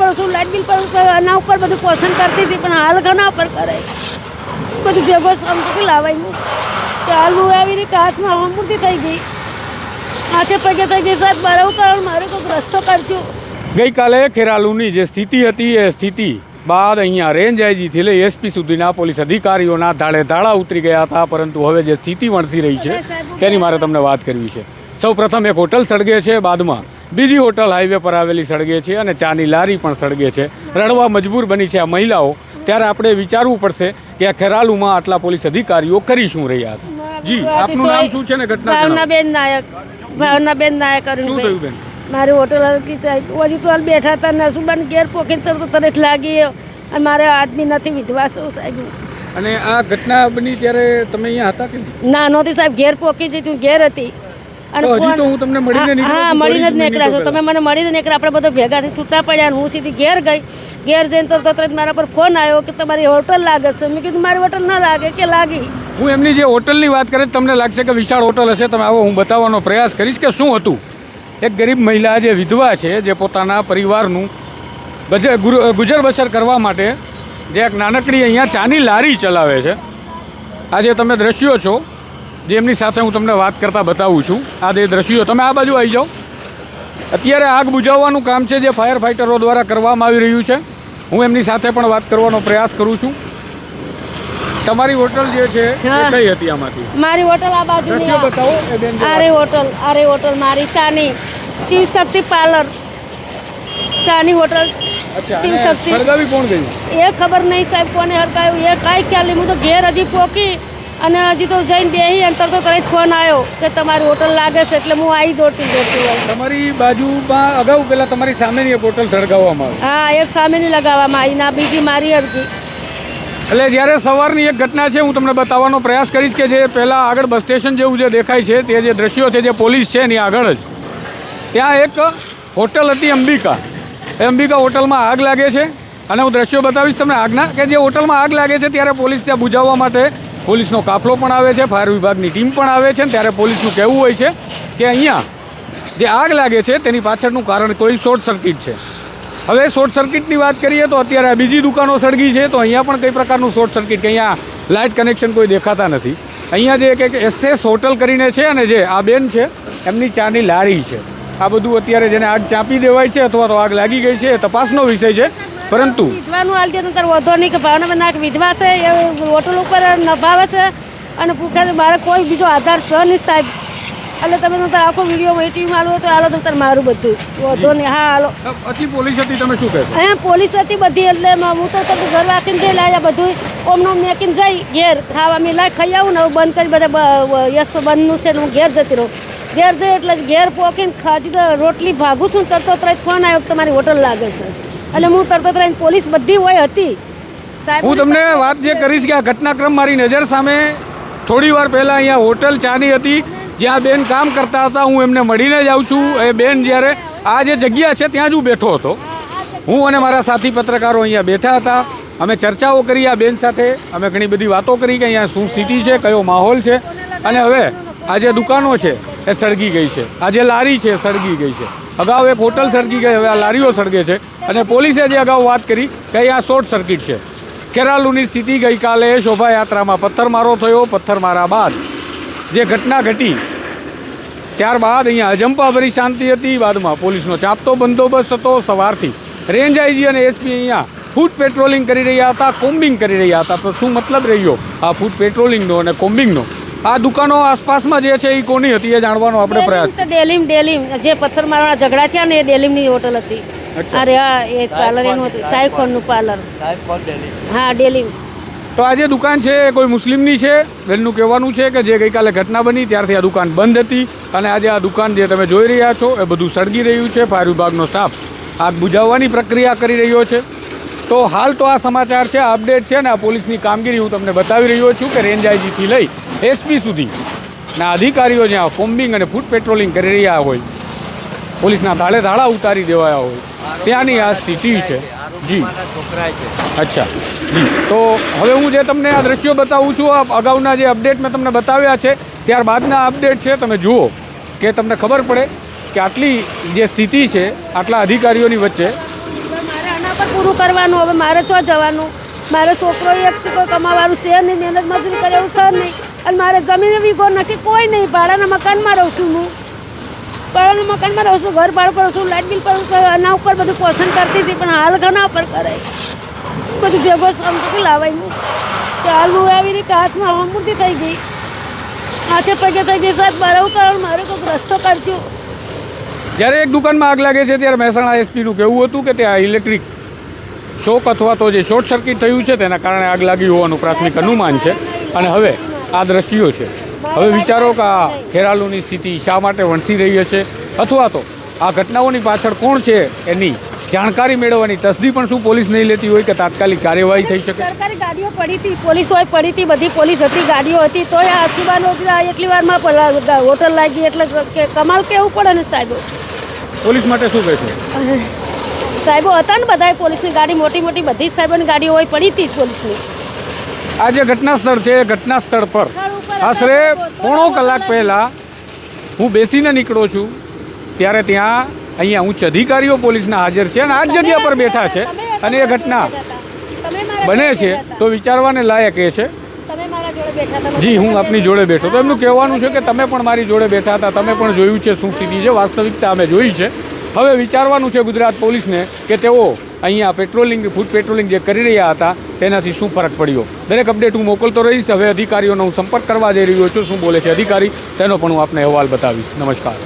કરું છું light bill પર એના ઉપર બધું પસંદ કરતી હતી પણ હાલ ઘણા પર કરે બધું ભેગો સમજી લાવાયું કે હાલ હું આવી રીતે હાથમાં અમૃતિ થઈ ગઈ. હાથે પગે થઈ ગઈ સાહેબ મારે કારણ મારે કોઈક રસ્તો કરજો. ગઈકાલે ખેરાલુની જે સ્થિતિ હતી એ સ્થિતિ બાદ અહીંયા રેન્જ આઈજીથી લઈ એસપી સુધીના પોલીસ અધિકારીઓના ધાડે ધાડા ઉતરી ગયા હતા પરંતુ હવે જે સ્થિતિ વણસી રહી છે તેની મારે તમને વાત કરવી છે. સૌ પ્રથમ એક હોટલ સળગે છે બાદમાં બીજી હોટલ હાઈવે પર આવેલી સળગે છે અને ચાની લારી પણ સળગે છે. રડવા મજબૂર બની છે આ મહિલાઓ. ત્યારે આપણે વિચારવું પડશે કે આ ખેરાલુમાં આટલા પોલીસ અધિકારીઓ કરી શું રહ્યા હતા. જી આપનું નામ શું છે ને ઘટના ભાવનાબેન નાયક ભાવનાબેન નાયક શું થયું બેન? મારી હોટલ હલકી હજી તો બેઠા હતા નસુબાન ઘેર પોખીને તરત તરત લાગી અને મારે આદમી નથી વિધવા સૌ સાહેબ. અને આ ઘટના બની ત્યારે તમે અહીંયા હતા કે ના નહોતી સાહેબ. ઘેર પોકી જતી હું ઘેર હતી. તો હું તમને મળીને જ નીકળ્યા છો. તમે મને મળીને નીકળ્યા આપણે બધો ભેગાથી છૂટા પડ્યા અને હું સીધી ઘેર ગઈ. ઘેર જઈને તો તરત મારા પર ફોન આવ્યો કે તમારી હોટલ લાગે છે. મેં કીધું મારી હોટલ ના લાગે કે લાગી? હું એમની જે હોટલની વાત કરે તમને લાગશે કે વિશાળ હોટલ હશે. તમે આવો હું બતાવવાનો પ્રયાસ કરીશ કે શું હતું. એક ગરીબ મહિલા જે વિધવા છે જે પોતાના પરિવારનું બજે ગુજર બસર કરવા માટે જે એક નાનકડી અહીંયા ચાની લારી ચલાવે છે. આજે તમે દ્રશ્યો છો. જે એમની સાથે હું તમને વાત કરતા બતાવું છું. આ જે દ્રશ્યો તમે આ બાજુ આવી જાઓ. અત્યારે આગ બુઝાવવાનું કામ છે જે ફાયર ફાઇટરો દ્વારા કરવામાં આવી રહ્યું છે. હું એમની સાથે પણ વાત કરવાનો પ્રયાસ કરું છું. તમારી હોટલ જે છે કઈ હતી આમાંથી? મારી હોટલ આ બાજુ બતાવો આરે હોટલ આરે હોટલ મારી ચાની. શિવ શક્તિ પાર્લર. ચાની હોટલ શિવ શક્તિ. કોણ ગયું એ ખબર નહીં સાહેબ કોને હરકાયું એ કાંઈ ખ્યાલ નહીં. હું તો ઘેર હજી પોકી. અને હજી તો જઈને બેહી અંતર તો તરત ફોન આવ્યો કે તમારી હોટલ લાગે છે એટલે હું આવી દોડતી હોય તમારી બાજુમાં અગાઉ પેલા તમારી સામેની એક હોટલ સળગાવવામાં આવી. હા એક સામેની લગાવવામાં આવી ના બીજી મારી હરકી એટલે જ્યારે સવારની એક ઘટના છે હું તમને બતાવવાનો પ્રયાસ કરીશ કે જે પહેલાં આગળ બસ સ્ટેશન જેવું જે દેખાય છે તે જે દ્રશ્યો છે જે પોલીસ છે એની આગળ જ. ત્યાં એક હોટલ હતી અંબિકા. એ અંબિકા હોટલમાં આગ લાગે છે. અને હું દ્રશ્યો બતાવીશ તમને આગના કે જે હોટલમાં આગ લાગે છે ત્યારે પોલીસ ત્યાં બુજાવવા માટે પોલીસનો કાફલો પણ આવે છે, ફાયર વિભાગની ટીમ પણ આવે છે ત્યારે પોલીસનું કહેવું હોય છે કે અહીંયા જે આગ લાગે છે તેની પાછળનું કારણ કોઈ શોર્ટ સર્કિટ છે. હવે શોર્ટ સર્કિટની વાત કરીએ તો અત્યારે બીજી દુકાનો સળગી છે, તો અહીંયા પણ કઈ પ્રકારનું શોર્ટ સર્કિટ કે અહીંયા લાઇટ કનેક્શન કોઈ દેખાતા નથી. અહીંયા જે એક એસએસ હોટલ કરીને છે અને જે આ બેન છે, એમની ચાની લારી છે. આ બધું અત્યારે જેને આગ ચાંપી દેવાય છે અથવા તો આગ લાગી ગઈ છે, એ તપાસનો વિષય છે. પરંતુ વિધવાનું હાલ દે તો તાર વધો નહીં કે ભાવના નાક વિધવા છે એ હોટલ ઉપર નભાવે છે અને પૂછે મારે કોઈ બીજો આધાર છે નહીં સાહેબ. એટલે તમે તો આખો વીડિયો વેટિંગ હાલો તો હાલો તો તાર મારું બધું. વધો નહીં. હા હાલો. પછી પોલીસ હતી તમે શું કહેશો? અહીંયા પોલીસ હતી બધી એટલે હું તો તમે ઘર રાખીને જઈ લાવ્યા બધું. ઓમનો મેકીને જઈ ઘેર ખાવા મેં લાય ખાઈ આવું ને હું બંધ કરી બધા યસ તો બંધનું છે ને હું ઘેર જતી રહું. ઘેર જઈ એટલે ઘેર પોકીને ખાજી રોટલી ભાગું છું તરતો તરત ફોન આવ્યો તમારી હોટલ લાગે છે. એટલે હું તરતો તરત પોલીસ બધી હોય હતી. સાહેબ હું તમને વાત જે કરીશ કે આ ઘટનાક્રમ મારી નજર સામે થોડી વાર પહેલાં અહીંયા હોટલ ચાની હતી જ્યાં બેન કામ કરતા હતા હું એમને મળીને જ આવું છું. એ બેન જ્યારે આ જે જગ્યા છે ત્યાં જ હું બેઠો હતો. હું અને મારા સાથી પત્રકારો અહીંયા બેઠા હતા. અમે ચર્ચાઓ કરી આ બેન સાથે. અમે ઘણી બધી વાતો કરી કે અહીંયા શું સ્થિતિ છે કયો માહોલ છે. અને હવે આ જે દુકાનો છે એ સળગી ગઈ છે. આ જે લારી છે સળગી ગઈ છે. અગાઉ એક હોટલ સળગી ગઈ હવે આ લારીઓ સળગે છે. અને પોલીસે જે અગાઉ વાત કરી કે આ શોર્ટ સર્કિટ છે. કેરાલુની સ્થિતિ ગઈકાલે શોભાયાત્રામાં પથ્થરમારો થયો પથ્થરમારા બાદ. જે ઘટના ઘટી ત્યારબાદ અહીંયા અજંપાભરી શાંતિ હતી બાદમાં પોલીસનો ચાપતો બંદોબસ્ત હતો સવારથી રેન્જ આઈજી અને એસપી અહીંયા ફૂટ પેટ્રોલિંગ કરી રહ્યા હતા કોમ્બિંગ કરી રહ્યા હતા. તો શું મતલબ રહ્યો આ ફૂટ પેટ્રોલિંગનો અને કોમ્બિંગનો? આ દુકાનો આસપાસમાં જે છે એ કોની હતી એ જાણવાનો આપણે પ્રયાસ ડેલીમ ડેલીમ. જે પથ્થર મારવાના ઝઘડા થયા ને એ ડેલીમની હોટલ હતી. અરે હા એ પાર્લર એનું હતું સાઈખોનનું પાર્લર હા ડેલી. તો આ જે દુકાન છે એ કોઈ મુસ્લિમની છે? બેનનું કહેવાનું છે કે જે ગઈકાલે ઘટના બની ત્યારથી આ દુકાન બંધ હતી અને આજે આ દુકાન જે તમે જોઈ રહ્યા છો એ બધું સળગી રહ્યું છે ફાયર વિભાગનો સ્ટાફ આગ બુઝાવવાની પ્રક્રિયા કરી રહ્યો છે. તો હાલ તો આ સમાચાર છે આ અપડેટ છે ને આ પોલીસની કામગીરી હું તમને બતાવી રહ્યો છું કે રેન્જ આઈજીથી લઈ એસપી સુધી. ના અધિકારીઓ જ્યાં કોમ્બિંગ અને ફૂટ પેટ્રોલિંગ કરી રહ્યા હોય પોલીસના ધાડે ધાડા ઉતારી દેવાયા હોય. ત્યાંની આ સ્થિતિ છે. જી. અચ્છા. જી. તો હવે હું જે તમને આ દ્રશ્યો બતાવું છું આ અગાઉના જે અપડેટ મેં તમને બતાવ્યા છે ત્યારબાદના અપડેટ છે તમે જુઓ કે તમને ખબર પડે કે આટલી જે સ્થિતિ છે આટલા અધિકારીઓની વચ્ચે. મારે આના પર પૂરું કરવાનું હવે મારે ક્યાં જવાનું? મારે છોકરો એક છે કોઈ કમાવાનું છે નહીં મહેનત મજૂરી કરે એવું છે નહીં. અને મારે જમીન વીઘો નથી કોઈ નહીં ભાડાના મકાનમાં રહું છું હું. ભાડાના મકાનમાં રહું છું ઘર ભાડું પર છું લાઇટ બિલ પર આના ઉપર બધું પોષણ કરતી હતી પણ હાલ ઘણા પર કરે. બધું ભેગો લાવાય હું કે હાલ હું આવી રીતે હાથમાં હમૂર્તિ થઈ ગઈ. હાથે પગે થઈ ગઈ સાહેબ બરાબર કારણ મારે કોઈક રસ્તો કરજો. જ્યારે એક દુકાનમાં આગ લાગે છે ત્યારે મહેસાણા એસપીનું કહેવું હતું કે ત્યાં ઇલેક્ટ્રિક શોક અથવા તો જે શોર્ટ સર્કિટ થયું છે તેના કારણે આગ લાગી હોવાનું પ્રાથમિક અનુમાન છે. અને હવે આ દ્રશ્યો છે. હવે વિચારો કે આ ખેરાલુની સ્થિતિ શા માટે વણસી રહી હશે? અથવા તો આ ઘટનાઓની પાછળ કોણ છે? એની જાણકારી મેળવવાની તસદી પણ શું પોલીસ નહીં લેતી હોય કે તાત્કાલિક કાર્યવાહી થઈ શકે? સરકારી ગાડીઓ પડી હતી. પોલીસ હોય પડી હતી બધી પોલીસ હતી ગાડીઓ હતી. તોય આ અચીબાનો એટલી વારમાં હોટલ લાગી એટલે કે કમાલ કેવું પડે ને સાહેબ? પોલીસ માટે શું કહેશો? સાહેબો હતા ને બધા પોલીસની ગાડી મોટી મોટી બધી સાહેબોની ગાડીઓ હોય પડી હતી પોલીસની. આ જે ઘટના સ્થળ છે એ ઘટના સ્થળ પર આશરે પોણો કલાક પહેલાં હું બેસીને નીકળો છું ત્યારે ત્યાં અહીંયા ઉચ્ચ અધિકારીઓ પોલીસના હાજર છે અને આ જ જગ્યા પર બેઠા છે અને એ ઘટના બને છે તો વિચારવાને લાયક એ છે. જી હું આપની જોડે બેઠો તો એમનું કહેવાનું છે કે તમે પણ મારી જોડે બેઠા હતા તમે પણ જોયું છે શું સ્થિતિ છે વાસ્તવિકતા અમે જોઈ છે. હવે વિચારવાનું છે ગુજરાત પોલીસને કે તેઓ અહીંયા પેટ્રોલિંગ, ફૂડ પેટ્રોલિંગ જે કરી રહ્યા હતા, તેનાથી શું ફરક પડ્યો? દરેક અપડેટ હું મોકલતો રહીશ. હવે અધિકારીઓનો હું સંપર્ક કરવા જઈ રહ્યો છું. શું બોલે છે અધિકારી? તેનો પણ હું આપને અહેવાલ બતાવીશ. નમસ્કાર.